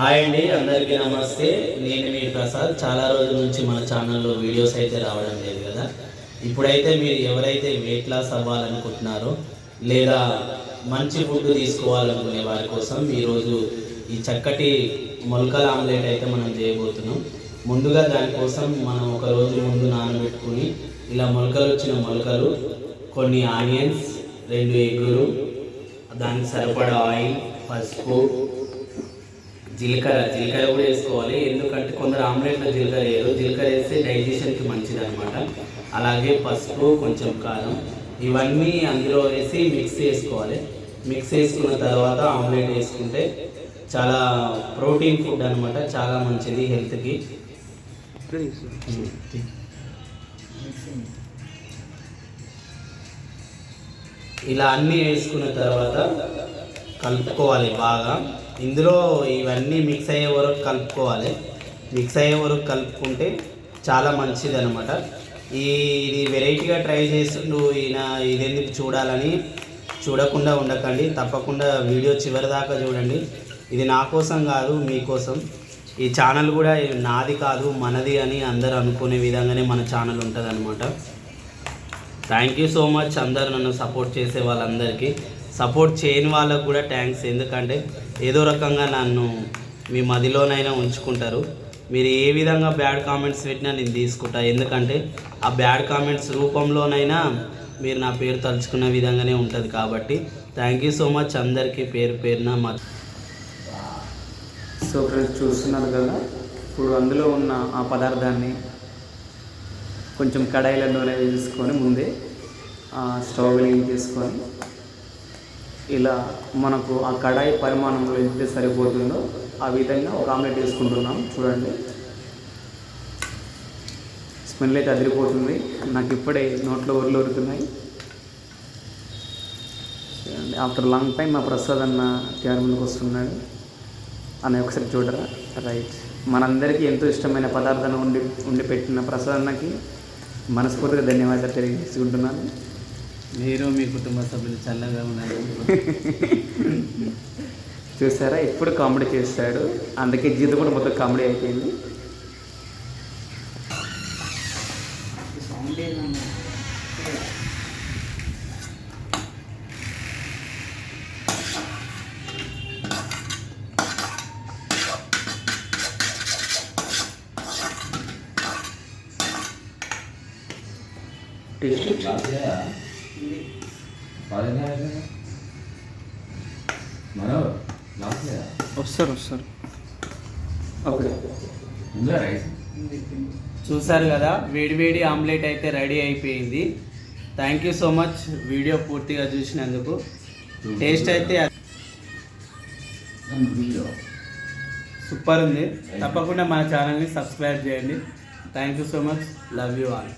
Hi అండి అందరికీ నమస్తే. నేను మీ ప్రసాద్. చాలా రోజుల నుంచి మన ఛానల్లో వీడియోస్ అయితే రావడం లేదు కదా. ఇప్పుడైతే మీరు ఎవరైతే వెయిట్ లాస్ అవ్వాలనుకుంటున్నారో లేదా మంచి ఫుడ్ తీసుకోవాలనుకునే వారి కోసం ఈరోజు ఈ చక్కటి మొలకల ఆమ్లెట్ అయితే మనం చేయబోతున్నాం. ముందుగా దానికోసం మనం ఒక రోజు ముందు నానబెట్టుకుని ఇలా మొలకలు వచ్చిన మొలకలు కొన్ని ఆనియన్స్ రెండు ఎగ్గులు దానికి సరిపడా ఆయిల్ పసుపు జీలకర్ర జీలకర్ర కూడా వేసుకోవాలి. ఎందుకంటే కొందరు ఆమ్లెట్లో జీలకర్ర వేయరు. జీలకర్ర వేస్తే డైజెషన్కి మంచిది అనమాట అలాగే పసుపు కొంచెం కారం ఇవన్నీ అందులో వేసి మిక్స్ చేసుకోవాలి. మిక్స్ చేసుకున్న తర్వాత ఆమ్లెట్ వేసుకుంటే చాలా ప్రోటీన్ ఫుడ్ అనమాట చాలా మంచిది హెల్త్కి. ఇలా అన్నీ వేసుకున్న తర్వాత కలుపుకోవాలి బాగా. ఇందులో ఇవన్నీ మిక్స్ అయ్యే వరకు కలుపుకోవాలి. మిక్స్ అయ్యే వరకు కలుపుకుంటే చాలా మంచిది అనమాట ఈ ఇది వెరైటీగా ట్రై చేస్తుండు ఈయన ఇది ఎందుకు చూడాలని చూడకుండా ఉండకండి. తప్పకుండా వీడియో చివరి దాకా చూడండి. ఇది నా కోసం కాదు మీకోసం ఈ ఛానల్ కూడా నాది కాదు మనది అని అందరూ అనుకునే విధంగానే మన ఛానల్ ఉంటుంది అనమాట థ్యాంక్ యూ సో మచ్ అందరు నన్ను సపోర్ట్ చేసే వాళ్ళందరికీ. సపోర్ట్ చేయని వాళ్ళకు కూడా థ్యాంక్స్. ఎందుకంటే ఏదో రకంగా నన్ను మీ మదిలోనైనా ఉంచుకుంటారు. మీరు ఏ విధంగా బ్యాడ్ కామెంట్స్ పెట్టినా నేను తీసుకుంటా. ఎందుకంటే ఆ బ్యాడ్ కామెంట్స్ రూపంలోనైనా మీరు నా పేరు తలుచుకున్న విధంగానే ఉంటుంది కాబట్టి థ్యాంక్ యూ సో మచ్ అందరికీ పేరు పేరున మా సో ఫ్రెండ్స్ చూస్తున్నారు కదా ఇప్పుడు అందులో ఉన్న ఆ పదార్థాన్ని కొంచెం కడాయిల నూనె వేసుకొని ముందే ఆ స్టవ్ వెలిగించేసుకొని ఇలా మనకు ఆ కడాయి పరిమాణంలో ఎంత సరిపోతుందో ఆ విధంగా ఒక ఆమ్లెట్ వేసుకుంటున్నాం చూడండి. స్మెల్ అయితే అదిరిపోతుంది. నాకు ఇప్పుడే నోట్లో ఊర్లు ఊరుతున్నాయి. ఆఫ్టర్ లాంగ్ టైం మా ప్రసాద్ అన్న కెమెరా ముందుకు వస్తున్నాడు. అని ఒకసారి చూడరా? రైట్. మనందరికీ ఎంతో ఇష్టమైన పదార్థాన్ని ఉండి ఉండి పెట్టిన ప్రసాద్ అన్నకి మనస్ఫూర్తిగా ధన్యవాదాలు తెలియజేసుకుంటున్నాను. మీరు మీ కుటుంబ సభ్యులు చల్లగా ఉన్నారు చూసారా? ఎప్పుడు కామెడీ చేస్తాడు. అందుకే జీవితం కూడా మొత్తం కామెడీ అయిపోయింది. టేస్ట్ వస్తారు వస్తారు. ఓకే. చూసారు కదా వేడివేడి ఆమ్లెట్ అయితే రెడీ అయిపోయింది. Thank you so much video పూర్తిగా చూసినందుకు. టేస్ట్ అయితే వీడియో. సూపర్ ఉంది. తప్పకుండా మన ఛానల్ని సబ్స్క్రైబ్ చేయండి. Thank you so much love you all